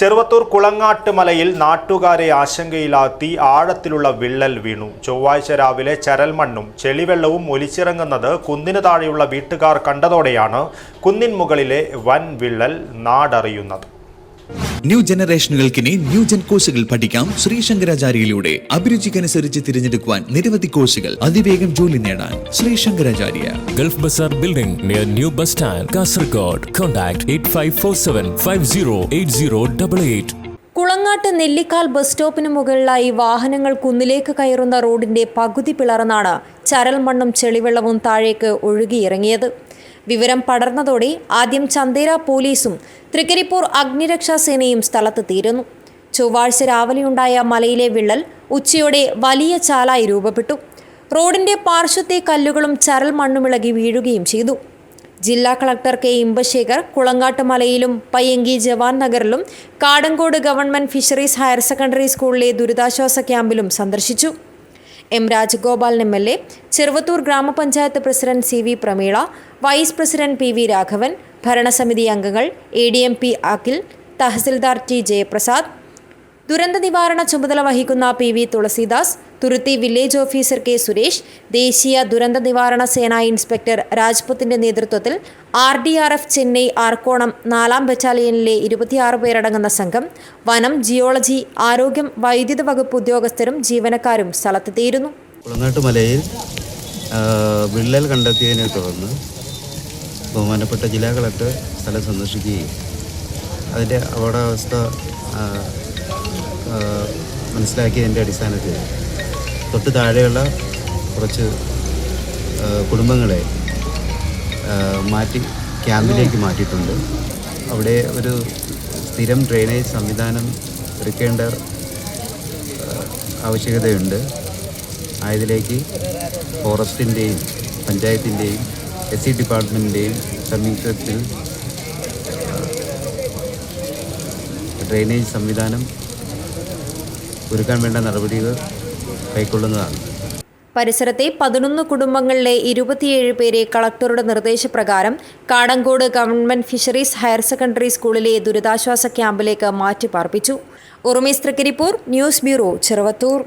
ചെറുവത്തൂർ കുളങ്ങാട്ട് മലയിൽ നാട്ടുകാരെ ആശങ്കയിലാത്തി ആഴത്തിലുള്ള വിള്ളൽ വീണു. ചൊവ്വാഴ്ച രാവിലെ ചരൽമണ്ണും ചെളിവെള്ളവും ഒലിച്ചിറങ്ങുന്നത് കുന്നിന് താഴെയുള്ള വീട്ടുകാർ കണ്ടതോടെയാണ് കുന്നിൻ മുകളിലെ വൻ വിള്ളൽ നാടറിയുന്നത്. ന്യൂ ജനറേഷനുകൾക്കിനി ന്യൂ ജൻ കോഴ്സുകൾ പഠിക്കാം ശ്രീ ശങ്കരാചാര്യയിലൂടെ അഭിരുചിക്കനുസരിച്ച് തിരഞ്ഞെടുക്കുവാൻ നിരവധി കോഴ്സുകൾ അതിവേഗം ജോലി നേടാൻ Sree Shankaracharya Gulf Bazaar building near new bus stand Kasaragod contact eight five four seven five zero eight zero double eight Kulangat Nellikkal bus സ്റ്റോപ്പിന് മുകളിലായി വാഹനങ്ങൾ കുന്നിലേക്ക് കയറുന്ന റോഡിന്റെ പകുതി പിളർന്നാണ് ചരൽ മണ്ണും ചെളിവെള്ളവും താഴേക്ക് ഒഴുകിയിറങ്ങിയത്. വിവരം പടർന്നതോടെ ആദ്യം ചന്ദേര പോലീസും തൃക്കരിപ്പൂർ അഗ്നിരക്ഷാ സേനയും സ്ഥലത്തെത്തിയിരുന്നു ചൊവ്വാഴ്ച രാവിലെയുണ്ടായ മലയിലെ വിള്ളൽ ഉച്ചയോടെ വലിയ ചാലായി രൂപപ്പെട്ടു. റോഡിന്റെ പാർശ്വത്തെ കല്ലുകളും ചരൽ മണ്ണുമിളകി വീഴുകയും ചെയ്തു. ജില്ലാ കളക്ടർ കെ. ഇമ്പശേഖർ കുളങ്ങാട്ട് മലയിലും പയ്യങ്കി ജവാൻ നഗറിലും Kadankode government fisheries higher secondary സ്കൂളിലെ ദുരിതാശ്വാസ ക്യാമ്പിലും സന്ദർശിച്ചു. M Rajagopalan M L A Cheruvathur ഗ്രാമപഞ്ചായത്ത് president C V Prameela vice president P V Raghavan ഭരണസമിതി അംഗങ്ങൾ A D M P Akhil tahsildar T Jayaprasad ദുരന്ത നിവാരണ ചുമതല വഹിക്കുന്ന P V Thulasidas Thuruthi village officer K Suresh ദേശീയ ദുരന്ത നിവാരണ സേന ഇൻസ്പെക്ടർ രാജ്പുത്തിന്റെ നേതൃത്വത്തിൽ R D R F Chennai Arakkonam നാലാം ബറ്റാലിയനിലെ ഇരുപത്തിയാറ് പേരടങ്ങുന്ന സംഘം വനം ജിയോളജി ആരോഗ്യം വൈദ്യുത വകുപ്പ് ഉദ്യോഗസ്ഥരും ജീവനക്കാരും സ്ഥലത്തെത്തിയിരുന്നു മലയിൽ വിള്ളൽ കണ്ടെത്തിയതിനെ തുടർന്ന് ബഹുമാനപ്പെട്ട ജില്ലാ കളക്ടർ സ്ഥലം സന്ദർശിക്കുകയും അതിന്റെ അപകടാവസ്ഥ മനസ്സിലാക്കിയതിന്റെ അടിസ്ഥാനത്തിൽ തൊട്ട് താഴെയുള്ള കുറച്ച് കുടുംബങ്ങളെ മാറ്റി ക്യാമ്പിലേക്ക് മാറ്റിയിട്ടുണ്ട്. അവിടെ ഒരു സ്ഥിരം ഡ്രെയിനേജ് സംവിധാനം ഒരുക്കേണ്ട ആവശ്യകതയുണ്ട്. ആയതിലേക്ക് ഫോറസ്റ്റിന്റെയും പഞ്ചായത്തിന്റെയും എസ് സി ഡിപ്പാർട്ട്മെന്റിന്റെയും സംയുക്തത്തിൽ ഡ്രെയിനേജ് സംവിധാനം ഒരുക്കാൻ വേണ്ട നടപടികൾ കൈക്കൊള്ളുന്നതാണ്. പരിസരത്തെ പതിനൊന്ന് കുടുംബങ്ങളിലെ ഇരുപത്തിയേഴ് പേരെ കളക്ടറുടെ നിർദ്ദേശപ്രകാരം Kadankode government fisheries higher secondary സ്കൂളിലെ ദുരിതാശ്വാസ ക്യാമ്പിലേക്ക് മാറ്റിപ്പാർപ്പിച്ചു. Urumees Thrikaripur news bureau Cheruvathur.